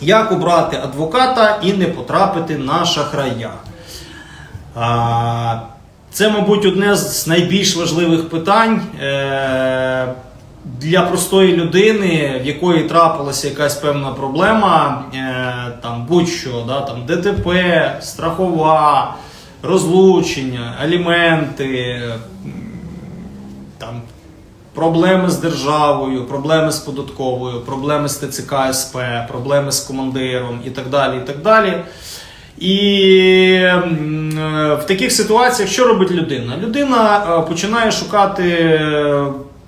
Як обрати адвоката і не потрапити на шахрая? Це, мабуть, одне з найбільш важливих питань е, для простої людини, в якої трапилася якась певна проблема, е, там будь-що, да, там ДТП, страхова, розлучення, аліменти, там проблеми з державою, проблеми з податковою, проблеми з ТЦК СП, проблеми з командиром і так далі. І так далі. І е, в таких ситуаціях що робить людина? Людина е, починає шукати е,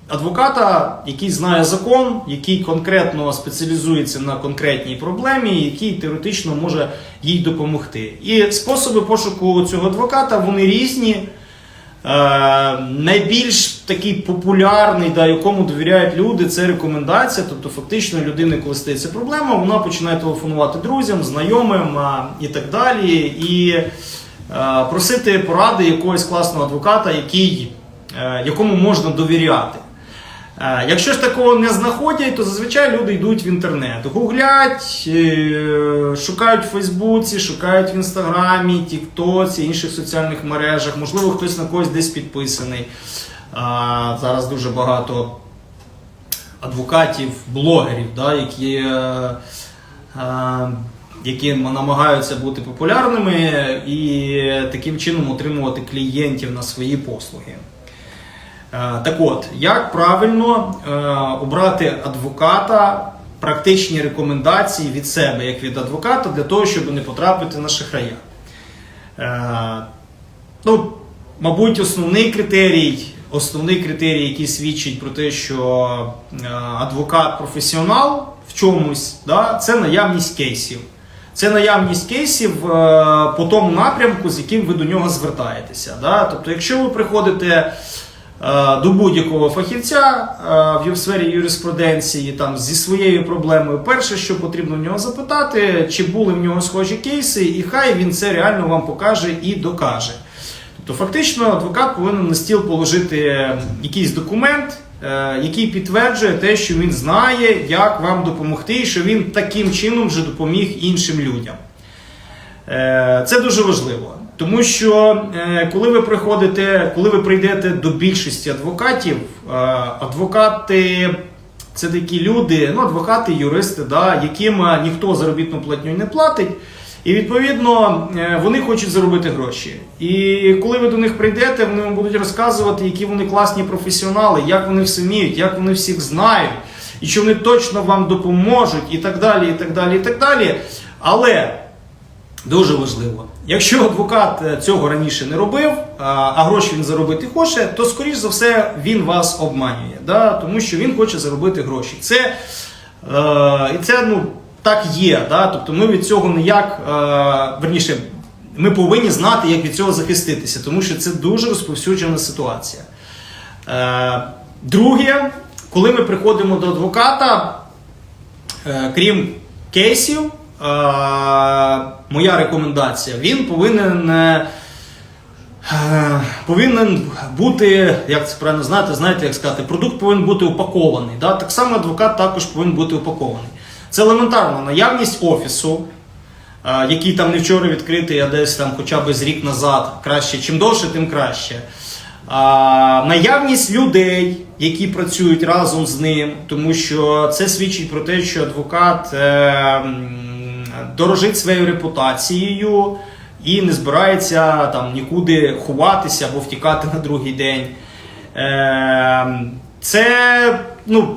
адвоката, який знає закон, який конкретно спеціалізується на конкретній проблемі, який теоретично може їй допомогти. І способи пошуку цього адвоката вони різні. Е, найбільш такий популярний, да, якому довіряють люди, це рекомендація. Тобто, фактично, людина, коли стається проблема, вона починає телефонувати друзям, знайомим і так далі, і е, просити поради якогось класного адвоката, який, е, якому можна довіряти. Якщо ж такого не знаходять, то зазвичай люди йдуть в інтернет, гуглять, е, шукають в Фейсбуці, шукають в Інстаграмі, Тіктоці, інших соціальних мережах. Можливо, хтось на когось десь підписаний. Зараз дуже багато адвокатів, блогерів, да, які, е, е, які намагаються бути популярними і таким чином отримувати клієнтів на свої послуги. Е, Так от, як правильно е, обрати адвоката, практичні рекомендації від себе, як від адвоката, для того, щоб не потрапити на шахрая? Е, Ну, мабуть, основний критерій, основний критерій, який свідчить про те, що адвокат професіонал в чомусь, да, це наявність кейсів. Це наявність кейсів по тому напрямку, з яким ви до нього звертаєтеся. Да? Тобто, якщо ви приходите до будь-якого фахівця е, в сфері юриспруденції там, зі своєю проблемою, перше, що потрібно в нього запитати, чи були в нього схожі кейси, і хай він це реально вам покаже і докаже. Тобто, фактично, адвокат повинен на стіл положити якийсь документ, е, який підтверджує те, що він знає, як вам допомогти, і що він таким чином вже допоміг іншим людям. Е, Це дуже важливо, тому що е, коли ви приходите, коли ви прийдете до більшості адвокатів, е, адвокати це такі люди, ну адвокати, юристи, да, яким е, ніхто заробітну платню не платить. І відповідно вони хочуть заробити гроші. І коли ви до них прийдете, вони вам будуть розказувати, які вони класні професіонали, як вони все вміють, як вони всіх знають, і що вони точно вам допоможуть, і так далі, і так далі, і так далі. Але Дуже важливо. Якщо адвокат е, цього раніше не робив, а гроші він заробити хоче, то скоріш за все він вас обманює, да? тому що він хоче заробити гроші. Це, е, і це ну, так є. Да? Тобто ми від цього ніяк, е, верніше, ми повинні знати, як від цього захиститися, тому що це дуже розповсюджена ситуація. Е, друге, коли ми приходимо до адвоката, Е, крім кейсів, моя рекомендація, він повинен. е, е, Повинен бути, як це правильно знати, знаєте, як сказати, продукт повинен бути упакований. Да? Так само адвокат також повинен бути упакований. Це елементарно наявність офісу, е, який там не вчора відкритий, а десь там хоча б з рік назад. Краще, чим довше, тим краще. Наявність людей, які працюють разом з ним, тому що це свідчить про те, що адвокат е, дорожить своєю репутацією і не збирається там нікуди ховатися або втікати на другий день. Е, це ну,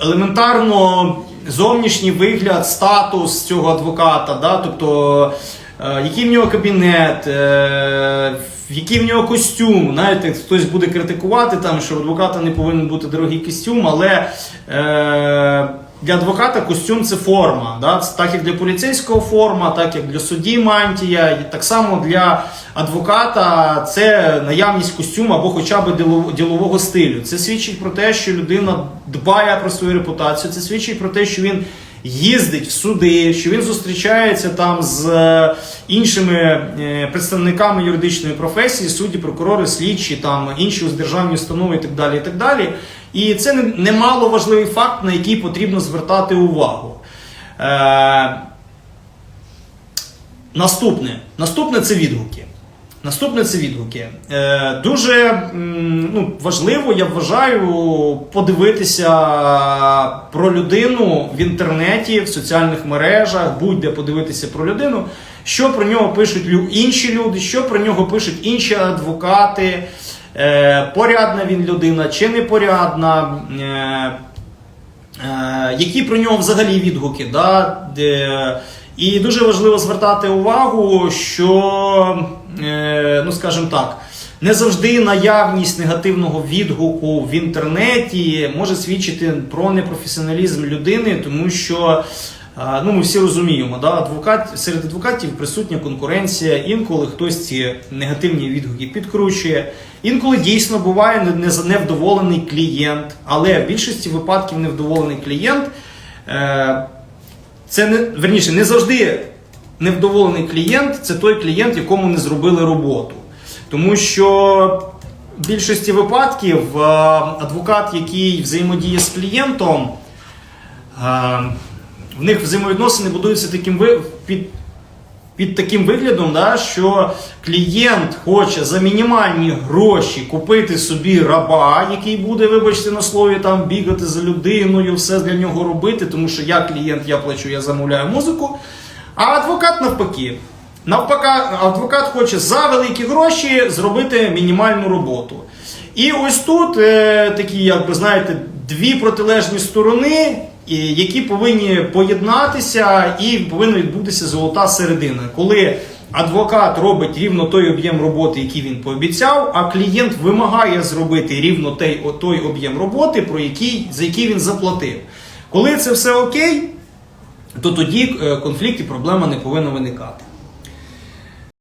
елементарно зовнішній вигляд, статус цього адвоката, да? тобто е, який в нього кабінет, е, який в нього костюм. Знаєте, хтось буде критикувати, там, що адвоката не повинен бути дорогий костюм, але е, для адвоката костюм це форма. Да? Так як для поліцейського форма, так як для судді мантія, і так само для адвоката це наявність костюму або хоча б ділов- ділового стилю. Це свідчить про те, що людина дбає про свою репутацію, це свідчить про те, що він їздить в суди, що він зустрічається там з е, іншими е, представниками юридичної професії, судді, прокурори, слідчі, там інші державні установи і так далі. І так далі. І це немало важливий факт, на який потрібно звертати увагу. Е, Наступне. Наступне це відгуки. Наступне це відгуки. Е, дуже ну, важливо, я вважаю, подивитися про людину в інтернеті, в соціальних мережах, будь-де подивитися про людину, що про нього пишуть інші люди, що про нього пишуть інші адвокати, порядна він людина чи непорядна. Е, Е, які про нього взагалі відгуки. Да? І дуже важливо звертати увагу, що, е, ну скажімо так, не завжди наявність негативного відгуку в інтернеті може свідчити про непрофесіоналізм людини, тому що. Е, Ну, ми всі розуміємо, да? Адвокат, серед адвокатів присутня конкуренція, інколи хтось ці негативні відгуки підкручує, інколи дійсно буває не- не- невдоволений клієнт, але в більшості випадків невдоволений клієнт е, це не верніше, не завжди невдоволений клієнт це той клієнт, якому не зробили роботу. Тому що в більшості випадків е, адвокат, який взаємодіє з клієнтом, в них взаємовідносини будуються таким ви- під, під таким виглядом, да, що клієнт хоче за мінімальні гроші купити собі раба, який буде, вибачте на слові, там бігати за людиною, все для нього робити, тому що я клієнт, я плачу, я замовляю музику. А адвокат навпаки. Навпаки, адвокат хоче за великі гроші зробити мінімальну роботу. І ось тут е, такі, як ви знаєте, дві протилежні сторони, які повинні поєднатися, і повинна відбутися золота середина, коли адвокат робить рівно той об'єм роботи, який він пообіцяв, а клієнт вимагає зробити рівно той, той об'єм роботи, про який, за який він заплатив. Коли це все окей, то тоді е, конфлікт і проблема не повинна виникати.